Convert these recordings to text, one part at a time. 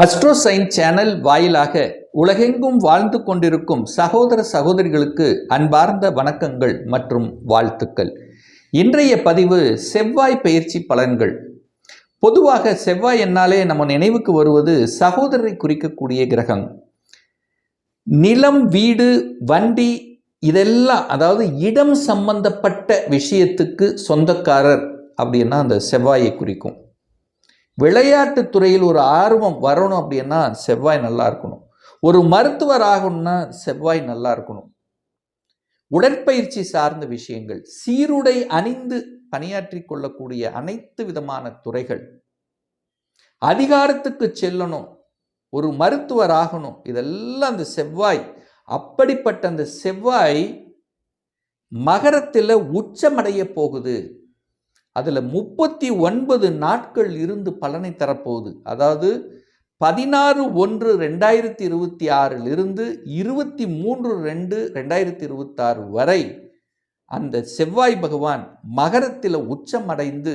அஸ்ட்ரோசைன் channel வாயிலாக உலகெங்கும் வாழ்ந்து கொண்டிருக்கும் சகோதர சகோதரிகளுக்கு அன்பார்ந்த வணக்கங்கள் மற்றும் வாழ்த்துக்கள். இன்றைய பதிவு செவ்வாய் பயிற்சி பலன்கள். பொதுவாக செவ்வாய் என்னாலே நம்ம நினைவுக்கு வருவது சகோதரரை குறிக்கக்கூடிய கிரகம். நிலம் வீடு வண்டி இதெல்லாம் அதாவது இடம் சம்பந்தப்பட்ட விஷயத்துக்கு சொந்தக்காரர் அப்படின்னா அந்த செவ்வாயை குறிக்கும். விளையாட்டுத் துறையில் ஒரு ஆர்வம் வரணும் அப்படின்னா செவ்வாய் நல்லா இருக்கணும். ஒரு மருத்துவர் ஆகணும்னா செவ்வாய் நல்லா இருக்கணும். உடற்பயிற்சி சார்ந்த விஷயங்கள் சீருடை அணிந்து பணியாற்றி கொள்ளக்கூடிய அனைத்து விதமான துறைகள். அதிகாரத்துக்கு செல்லணும். ஒரு மருத்துவர் ஆகணும். இதெல்லாம் அந்த செவ்வாய் அப்படிப்பட்ட அந்த செவ்வாய் மகரத்தில் உச்சமடைய போகுது. அதில் முப்பத்தி ஒன்பது நாட்கள் இருந்து பலனை தரப்போகுது. அதாவது பதினாறு ஒன்று ரெண்டாயிரத்தி இருபத்தி ஆறிலிருந்து இருபத்தி மூன்று ரெண்டு ரெண்டாயிரத்தி இருபத்தாறு வரை அந்த செவ்வாய் பகவான் மகரத்தில் உச்சமடைந்து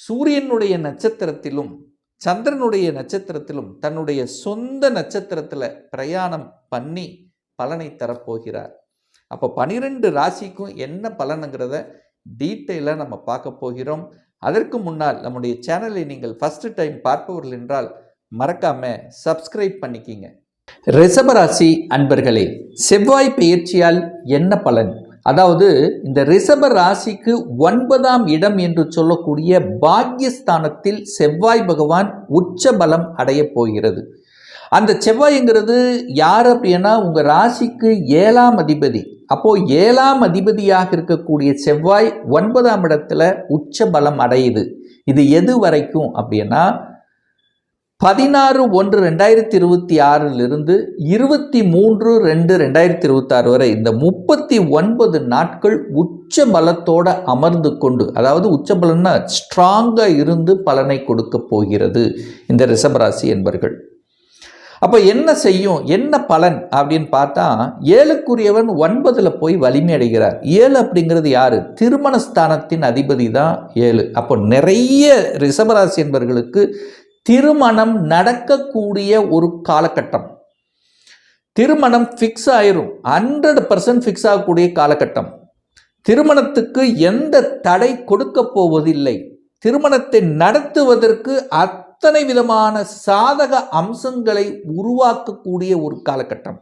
சூரியனுடைய நட்சத்திரத்திலும் சந்திரனுடைய நட்சத்திரத்திலும் தன்னுடைய சொந்த நட்சத்திரத்தில் பிரயாணம் பண்ணி பலனை தரப்போகிறார். அப்போ பனிரெண்டு ராசிக்கும் என்ன பலனுங்கிறத டீட்டெயிலாக நம்ம பார்க்க போகிறோம். அதற்கு முன்னால் நம்முடைய சேனலை நீங்கள் ஃபஸ்ட்டு டைம் பார்ப்பவர்கள் என்றால் மறக்காம சப்ஸ்கிரைப் பண்ணிக்கிங்க. ரிஷபராசி அன்பர்களே செவ்வாய் பயிற்சியால் என்ன பலன்? அதாவது இந்த ரிஷப ராசிக்கு ஒன்பதாம் இடம் என்று சொல்லக்கூடிய பாக்யஸ்தானத்தில் செவ்வாய் பகவான் உச்ச பலம் அடைய போகிறது. அந்த செவ்வாய்ங்கிறது யார் அப்படின்னா உங்கள் ராசிக்கு ஏழாம் அதிபதி. அப்போ ஏழாம் அதிபதியாக இருக்கக்கூடிய செவ்வாய் ஒன்பதாம் இடத்துல உச்ச பலம் அடையுது. இது எது வரைக்கும் அப்படின்னா பதினாறு ஒன்று ரெண்டாயிரத்தி இருபத்தி ஆறிலிருந்து இருபத்தி மூன்று ரெண்டு ரெண்டாயிரத்தி இருபத்தாறு வரை இந்த முப்பத்தி ஒன்பது நாட்கள் உச்ச பலத்தோட அமர்ந்து கொண்டு அதாவது உச்ச பலம்னா ஸ்ட்ராங்காக இருந்து பலனை கொடுக்க போகிறது இந்த ரிஷபராசி என்பர்கள். அப்போ என்ன செய்யும்? என்ன பலன்? அப்படின்னு பார்த்தா ஏழுக்குரியவன் ஒன்பதில் போய் வலிமை அடைகிறார். ஏழு அப்படிங்கிறது யாரு? திருமணஸ்தானத்தின் அதிபதி தான் ஏழு. அப்போ நிறைய ரிஷபராசி என்பவர்களுக்கு திருமணம் நடக்கக்கூடிய ஒரு காலகட்டம். திருமணம் ஃபிக்ஸ் ஆயிரும். ஹண்ட்ரட் பர்சன்ட் ஃபிக்ஸ் ஆகக்கூடிய காலகட்டம். திருமணத்துக்கு எந்த தடை கொடுக்க போவதில்லை. திருமணத்தை நடத்துவதற்கு அத்தனை விதமான சாதக அம்சங்களை உருவாக்கக்கூடிய ஒரு காலகட்டம்.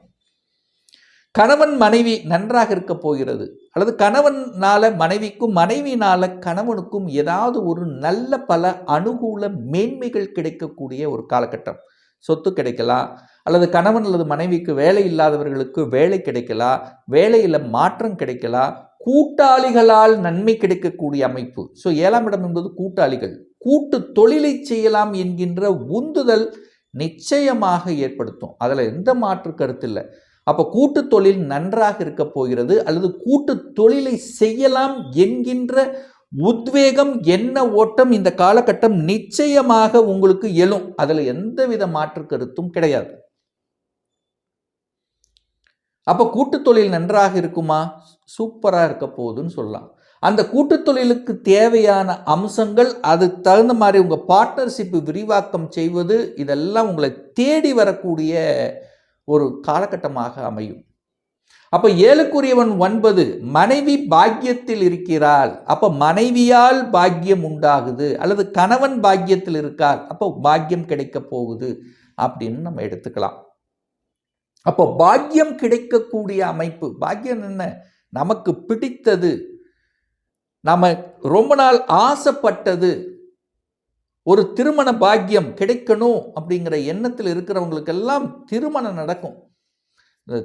கணவன் மனைவி நன்றாக இருக்க போகிறது. அல்லது கணவனால மனைவிக்கும் மனைவினால கணவனுக்கும் ஏதாவது ஒரு நல்ல பல அனுகூல மேன்மைகள் கிடைக்கக்கூடிய ஒரு காலகட்டம். சொத்து கிடைக்கலாம். அல்லது கணவன் அல்லது மனைவிக்கு வேலை இல்லாதவர்களுக்கு வேலை கிடைக்கலாம். வேலையில் மாற்றம் கிடைக்கலாம். கூட்டாளிகளால் நன்மை கிடைக்கக்கூடிய அமைப்பு. ஸோ ஏழாம் இடம் என்பது கூட்டாளிகள். கூட்டு தொழிலை செய்யலாம் என்கின்ற உந்துதல் நிச்சயமாக ஏற்படுத்தும். அதில் எந்த மாற்று கருத்து இல்லை. அப்போ கூட்டு தொழில் நன்றாக இருக்க போகிறது அல்லது கூட்டு தொழிலை செய்யலாம் என்கின்ற உத்வேகம் என்ன ஓட்டம் இந்த காலகட்டம் நிச்சயமாக உங்களுக்கு எழும். அதில் எந்தவித மாற்று கருத்தும் கிடையாது. அப்போ கூட்டு தொழில் நன்றாக இருக்குமா? சூப்பராக இருக்க போகுதுன்னு சொல்லலாம். அந்த கூட்டு தொழிலுக்கு தேவையான அம்சங்கள் அது தகுந்த மாதிரி உங்கள் பார்ட்னர்ஷிப்பு விரிவாக்கம் செய்வது இதெல்லாம் உங்களை தேடி வரக்கூடிய ஒரு காலகட்டமாக அமையும். அப்போ ஏழுக்குரியவன் ஒன்பது மனைவி பாக்கியத்தில் இருக்கிறாள். அப்போ மனைவியால் பாக்கியம் உண்டாகுது அல்லது கணவன் பாக்கியத்தில் இருக்கார் அப்போ பாக்கியம் கிடைக்க போகுது அப்படின்னு நம்ம எடுத்துக்கலாம். அப்போ பாக்கியம் கிடைக்கக்கூடிய அமைப்பு பாக்கியம் என்ன? நமக்கு பிடித்தது நம்ம ரொம்ப நாள் ஆசைப்பட்டது ஒரு திருமண பாக்கியம் கிடைக்கணும் அப்படிங்கிற எண்ணத்தில் இருக்கிறவங்களுக்கெல்லாம் திருமணம் நடக்கும்.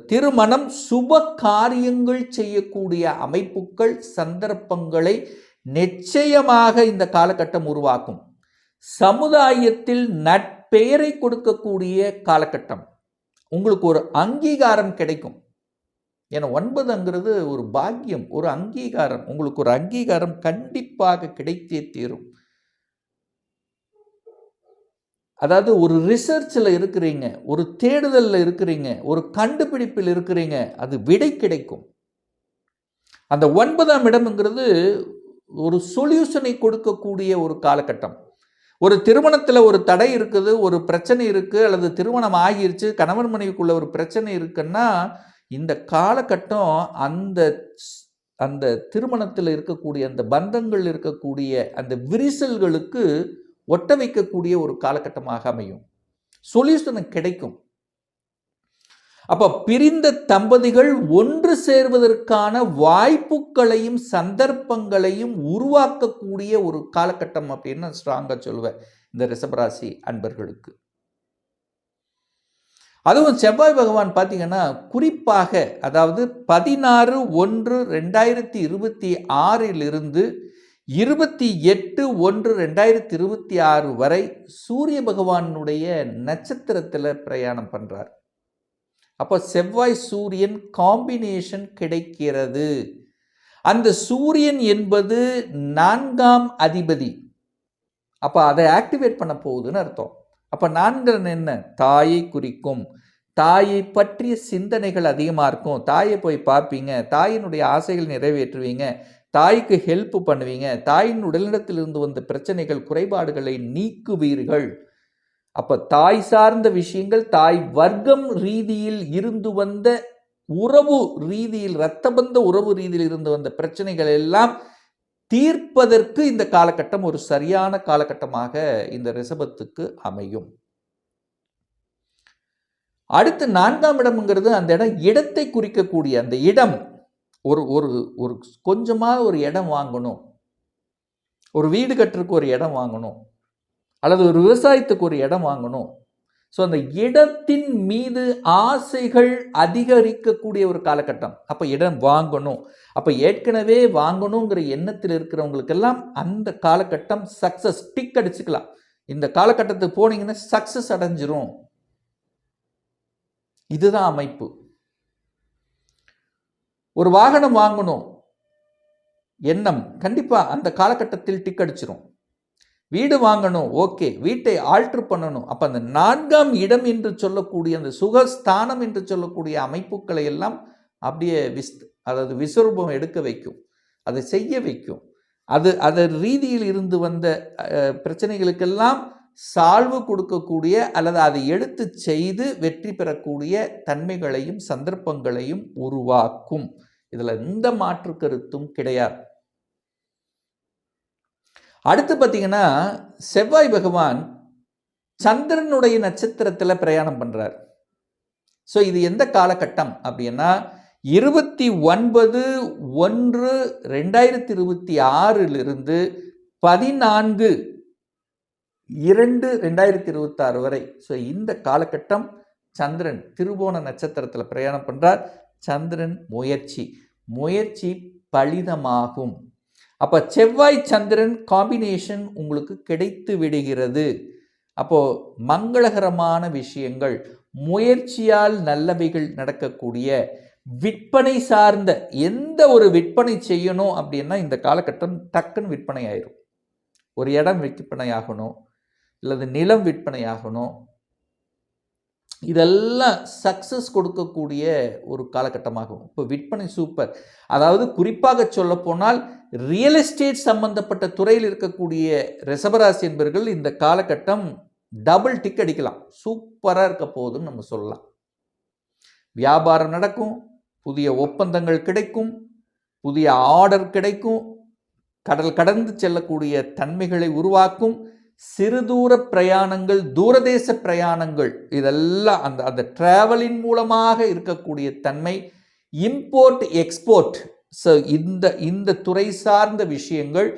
திருமணம் சுப காரியங்கள் செய்யக்கூடிய அமைப்புகள் சந்தர்ப்பங்களை நிச்சயமாக இந்த காலகட்டம் உருவாக்கும். சமுதாயத்தில் நட்பெயரை கொடுக்கக்கூடிய காலகட்டம். உங்களுக்கு ஒரு அங்கீகாரம் கிடைக்கும். ஏன்னா ஒன்பதுங்கிறது ஒரு பாக்கியம் ஒரு அங்கீகாரம். உங்களுக்கு ஒரு அங்கீகாரம் கண்டிப்பாக கிடைத்தே தீரும். அதாவது ஒரு ரிசர்ச்சில் இருக்கிறீங்க ஒரு தேடுதலில் இருக்கிறீங்க ஒரு கண்டுபிடிப்பில் இருக்கிறீங்க அது விடை கிடைக்கும். அந்த ஒன்பதாம் இடம்ங்கிறது ஒரு சொல்யூஷனை கொடுக்கக்கூடிய ஒரு காலகட்டம். ஒரு திருமணத்தில் ஒரு தடை இருக்குது ஒரு பிரச்சனை இருக்குது அல்லது திருமணம் ஆகிருச்சு கணவன் மனைவிக்குள்ள ஒரு பிரச்சனை இருக்குன்னா இந்த காலகட்டம் அந்த அந்த திருமணத்தில் இருக்கக்கூடிய அந்த பந்தங்கள் இருக்கக்கூடிய அந்த விரிசல்களுக்கு ஒட்ட வைக்கக்கூடிய ஒரு காலகட்டமாக அமையும். சொல்யூஷன் கிடைக்கும். அப்போ பிரிந்த தம்பதிகள் ஒன்று சேர்வதற்கான வாய்ப்புகளையும் சந்தர்ப்பங்களையும் உருவாக்கக்கூடிய ஒரு காலகட்டம் அப்படின்னு நான் ஸ்ட்ராங்காக சொல்லுவேன் இந்த ரிஷபராசி அன்பர்களுக்கு. அதுவும் செவ்வாய் பகவான் பார்த்தீங்கன்னா குறிப்பாக அதாவது பதினாறு ஒன்று ரெண்டாயிரத்தி இருபத்தி ஆறிலிருந்து இருபத்தி எட்டு ஒன்று ரெண்டாயிரத்தி இருபத்தி ஆறு வரை சூரிய பகவானுடைய நட்சத்திரத்தில் பிரயாணம் பண்ணுறார் அப்போ செவ்வாய் சூரியன் காம்பினேஷன் கிடைக்கிறது. அந்த சூரியன் என்பது நான்காம் அதிபதி. அப்போ அதை ஆக்டிவேட் பண்ண போகுதுன்னு அர்த்தம். அப்போ நான்கிறன் என்ன தாயை குறிக்கும். தாயை பற்றிய சிந்தனைகள் அதிகமாக இருக்கும். தாயை போய் பார்ப்பீங்க. தாயினுடைய ஆசைகள் நிறைவேற்றுவீங்க. தாய்க்கு ஹெல்ப் பண்ணுவீங்க. தாயின் உடல்நலத்திலிருந்து வந்த பிரச்சனைகள் குறைபாடுகளை நீக்குவீர்கள். அப்போ தாய் சார்ந்த விஷயங்கள் தாய் வர்க்கம் ரீதியில் இருந்து வந்த உறவு ரீதியில் இரத்தபந்த உறவு ரீதியில் இருந்து வந்த பிரச்சனைகள் எல்லாம் தீர்ப்பதற்கு இந்த காலகட்டம் ஒரு சரியான காலகட்டமாக இந்த ரிஷபத்துக்கு அமையும். அடுத்து நான்காம் இடம்ங்கிறது அந்த இடம் இடத்தை குறிக்கக்கூடிய அந்த இடம். ஒரு ஒரு ஒரு கொஞ்சமாக ஒரு இடம் வாங்கணும். ஒரு வீடு கட்டுறதுக்கு ஒரு இடம் வாங்கணும். அல்லது ஒரு விவசாயத்துக்கு ஒரு இடம் வாங்கணும். ஸோ அந்த இடத்தின் மீது ஆசைகள் அதிகரிக்கக்கூடிய ஒரு காலகட்டம். அப்போ இடம் வாங்கணும். அப்போ ஏற்கனவே வாங்கணுங்கிற எண்ணத்தில் இருக்கிறவங்களுக்கெல்லாம் அந்த காலகட்டம் சக்ஸஸ் டிக் அடிச்சுக்கலாம். இந்த காலகட்டத்துக்கு போனீங்கன்னா சக்ஸஸ் அடைஞ்சிரும். இதுதான் அமைப்பு. ஒரு வாகனம் வாங்கணும். எண்ணம். கண்டிப்பாக அந்த காலகட்டத்தில் டிக் அடிச்சிரும். வீடு வாங்கணும் ஓகே. வீட்டை ஆல்ட்ரு பண்ணணும். அப்போ அந்த நான்காம் இடம் என்று சொல்லக்கூடிய அந்த சுகஸ்தானம் என்று சொல்லக்கூடிய அமைப்புகளை எல்லாம் அப்படியே விஸ் அதாவது விஸ்வரூபம் எடுக்க வைக்கும். அதை செய்ய வைக்கும். அது அதன் ரீதியில் இருந்து வந்த பிரச்சனைகளுக்கெல்லாம் சால்வு கொடுக்கக்கூடிய அல்லது அதை எடுத்து செய்து வெற்றி பெறக்கூடிய தன்மைகளையும் சந்தர்ப்பங்களையும் உருவாக்கும். இதில் எந்த மாற்று கருத்தும் கிடையாது. அடுத்து பார்த்தீங்கன்னா செவ்வாய் பகவான் சந்திரனுடைய நட்சத்திரத்தில் பிரயாணம் பண்ணுறார் ஸோ இது எந்த காலகட்டம் அப்படின்னா இருபத்தி ஒன்பது ஒன்று ரெண்டாயிரத்தி இருபத்தி ஆறிலிருந்து பதினான்கு இரண்டு ரெண்டாயிரத்தி இருபத்தாறு வரை. ஸோ இந்த காலகட்டம் சந்திரன் திருவோண நட்சத்திரத்தில் பிரயாணம் பண்ணுறார் சந்திரன் முயற்சி. முயற்சி பலிதமாகும். அப்போ செவ்வாய் சந்திரன் காம்பினேஷன் உங்களுக்கு கிடைத்து விடுகிறது. அப்போது மங்களகரமான விஷயங்கள் முயற்சியால் நல்லவைகள் நடக்கக்கூடிய விற்பனை சார்ந்த எந்த ஒரு விற்பனை செய்யணும் அப்படின்னா இந்த காலகட்டம் டக்குன்னு விற்பனை ஆயிரும். ஒரு இடம் விற்பனை ஆகணும் அல்லது நிலம் விற்பனை ஆகணும் இதெல்லாம் சக்ஸஸ் கொடுக்கக்கூடிய ஒரு காலகட்டமாகும். இப்போ விற்பனை சூப்பர் அதாவது குறிப்பாக சொல்ல போனால் ரியல் எஸ்டேட் சம்பந்தப்பட்ட துறையில் இருக்கக்கூடிய ரிசபராசி என்பவர்கள் இந்த காலகட்டம் டபுள் டிக் அடிக்கலாம். சூப்பராக இருக்க போகுதுன்னு நம்ம சொல்லலாம். வியாபாரம் நடக்கும் புதிய ஒப்பந்தங்கள் கிடைக்கும் புதிய ஆர்டர் கிடைக்கும் கடல் கடந்து செல்லக்கூடிய தன்மைகளை உருவாக்கும் சிறுதூர பிரயாணங்கள் தூரதேச பிரயாணங்கள் இதெல்லாம் அந்த அந்த டிராவலின் மூலமாக இருக்கக்கூடிய தன்மை இம்போர்ட் எக்ஸ்போர்ட் ஸோ இந்த இந்த துறை சார்ந்த விஷயங்கள்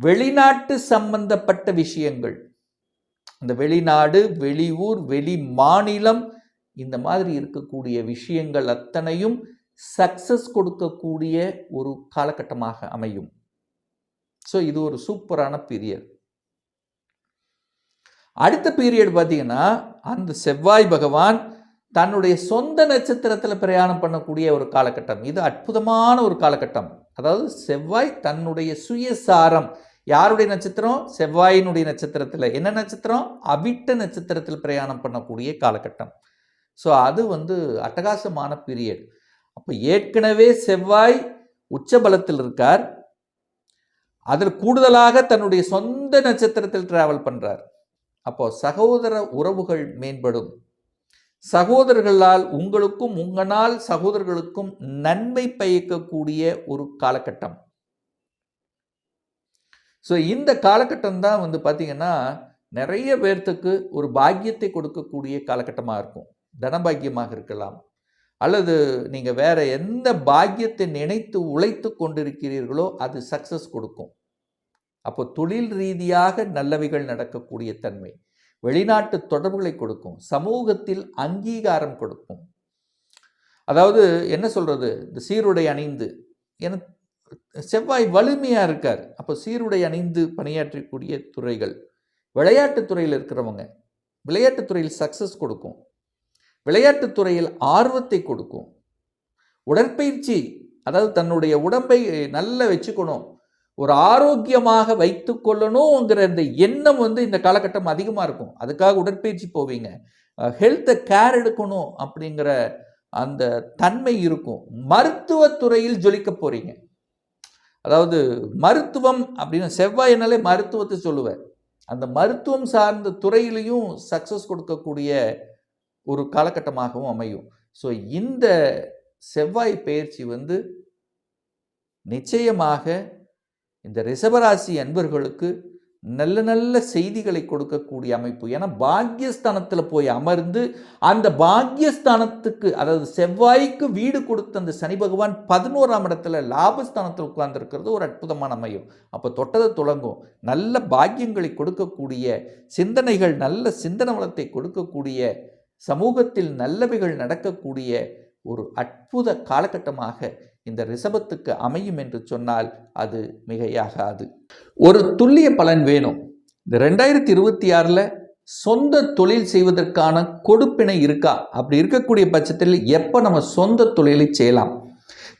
வெளிநாட்டு சம்பந்தப்பட்ட விஷயங்கள். இந்த வெளிநாடு வெளியூர் வெளி மாநிலம் இந்த மாதிரி இருக்கக்கூடிய விஷயங்கள் அத்தனையும் சக்சஸ் கொடுக்கக்கூடிய ஒரு காலகட்டமாக அமையும். ஸோ இது ஒரு சூப்பரான பீரியட் அடுத்த பீரியட் பார்த்தீங்கன்னா அந்த செவ்வாய் பகவான் தன்னுடைய சொந்த நட்சத்திரத்தில் பிரயாணம் பண்ணக்கூடிய ஒரு காலகட்டம். இது அற்புதமான ஒரு காலகட்டம். அதாவது செவ்வாய் தன்னுடைய சுயசாரம். யாருடைய நட்சத்திரம்? செவ்வாயினுடைய நட்சத்திரத்தில். என்ன நட்சத்திரம்? அவிட்ட நட்சத்திரத்தில் பிரயாணம் பண்ணக்கூடிய காலகட்டம். ஸோ அது வந்து அட்டகாசமான பீரியட் அப்போ ஏற்கனவே செவ்வாய் உச்சபலத்தில் இருக்கார். அதில் கூடுதலாக தன்னுடைய சொந்த நட்சத்திரத்தில் டிராவல் பண்ணுறார் அப்போ சகோதர உறவுகள் மேம்படும். சகோதரர்களால் உங்களுக்கும் உங்களால் சகோதரர்களுக்கும் நன்மை பயக்கக்கூடிய ஒரு காலகட்டம். ஸோ இந்த காலகட்டம் தான் வந்து பார்த்தீங்கன்னா நிறைய பேர்த்துக்கு ஒரு பாக்கியத்தை கொடுக்கக்கூடிய காலகட்டமாக இருக்கும். தனபாக்கியமாக இருக்கலாம். அல்லது நீங்கள் வேறு எந்த பாக்கியத்தை நினைத்து உழைத்து கொண்டிருக்கிறீர்களோ அது சக்சஸ் கொடுக்கும். அப்போ தொழில் ரீதியாக நல்லவைகள் நடக்கக்கூடிய தன்மை. வெளிநாட்டு தொடர்புகளை கொடுக்கும். சமூகத்தில் அங்கீகாரம் கொடுக்கும். அதாவது என்ன சொல்கிறது இந்த சீருடை அணிந்து. என செவ்வாய் வலிமையாக இருக்கார். அப்போ சீருடை அணிந்து பணியாற்றக்கூடிய துறைகள். விளையாட்டுத் துறையில் இருக்கிறவங்க விளையாட்டுத் துறையில் சக்சஸ் கொடுக்கும். விளையாட்டுத் துறையில் ஆர்வத்தை கொடுக்கும். உடற்பயிற்சி அதாவது தன்னுடைய உடம்பை நல்லா வச்சுக்கணும். ஒரு ஆரோக்கியமாக வைத்து கொள்ளணுங்கிற இந்த எண்ணம் வந்து இந்த காலகட்டம் அதிகமாக இருக்கும். அதுக்காக உடற்பயிற்சி போவீங்க. ஹெல்த்தை கேர் எடுக்கணும் அப்படிங்கிற அந்த தன்மை இருக்கும். மருத்துவத்துறையில் ஜொலிக்க போகிறீங்க அதாவது மருத்துவம் அப்படின்னு செவ்வாயினாலே மருத்துவத்தை சொல்லுவேன். அந்த மருத்துவம் சார்ந்த துறையிலையும் சக்ஸஸ் கொடுக்கக்கூடிய ஒரு காலகட்டமாகவும் அமையும். ஸோ இந்த செவ்வாய் பயிற்சி வந்து நிச்சயமாக இந்த ரிஷபராசி அன்பர்களுக்கு நல்ல நல்ல செய்திகளை கொடுக்கக்கூடிய அமைப்பு. ஏன்னா பாக்யஸ்தானத்தில் போய் அமர்ந்து அந்த பாக்யஸ்தானத்துக்கு அதாவது செவ்வாய்க்கு வீடு கொடுத்த அந்த சனி பகவான் பதினோராம் இடத்துல லாபஸ்தானத்தில் உட்கார்ந்துருக்கிறது ஒரு அற்புதமான அமையும். அப்போ தொட்டதை தொடங்கும். நல்ல பாக்கியங்களை கொடுக்கக்கூடிய சிந்தனைகள் நல்ல சிந்தன வளத்தை கொடுக்கக்கூடிய சமூகத்தில் நல்லவைகள் நடக்கக்கூடிய ஒரு அற்புத காலகட்டமாக இந்த ரிஷபத்துக்கு அமையும் என்று சொன்னால் அது மிகையாகாது. ஒரு துல்லிய பலன் வேணும். இந்த ரெண்டாயிரத்தி இருபத்தி ஆறில் சொந்த தொழில் செய்வதற்கான கொடுப்பினை இருக்கா? அப்படி இருக்கக்கூடிய பட்சத்தில் எப்போ நம்ம சொந்த தொழிலை செய்யலாம்?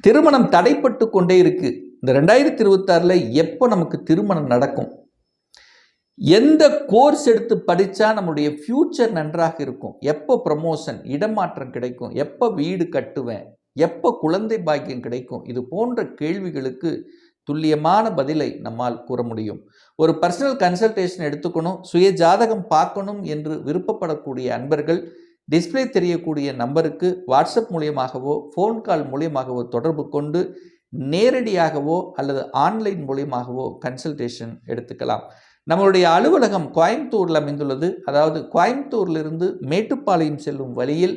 திருமணம் தடைப்பட்டு கொண்டே இருக்கு. இந்த ரெண்டாயிரத்தி இருபத்தாறில் எப்போ நமக்கு திருமணம் நடக்கும்? எந்த கோர்ஸ் எடுத்து படித்தா நம்முடைய ஃப்யூச்சர் நன்றாக இருக்கும்? எப்போ ப்ரமோஷன் இடமாற்றம் கிடைக்கும்? எப்போ வீடு கட்டுவேன்? எப்போ குழந்தை பாக்கியம் கிடைக்கும்? இது போன்ற கேள்விகளுக்கு துல்லியமான பதிலை நம்மால் கூற முடியும். ஒரு பர்சனல் கன்சல்டேஷன் எடுத்துக்கணும் சுய ஜாதகம் பார்க்கணும் என்று விருப்பப்படக்கூடிய அன்பர்கள் டிஸ்பிளே தெரியக்கூடிய நம்பருக்கு வாட்ஸ்அப் மூலியமாகவோ ஃபோன் கால் மூலியமாகவோ தொடர்பு கொண்டு நேரடியாகவோ அல்லது ஆன்லைன் மூலியமாகவோ கன்சல்டேஷன் எடுத்துக்கலாம். நம்மளுடைய அலுவலகம் கோயம்புத்தூரில் அமைந்துள்ளது. அதாவது கோயம்புத்தூரிலிருந்து மேட்டுப்பாளையம் செல்லும் வழியில்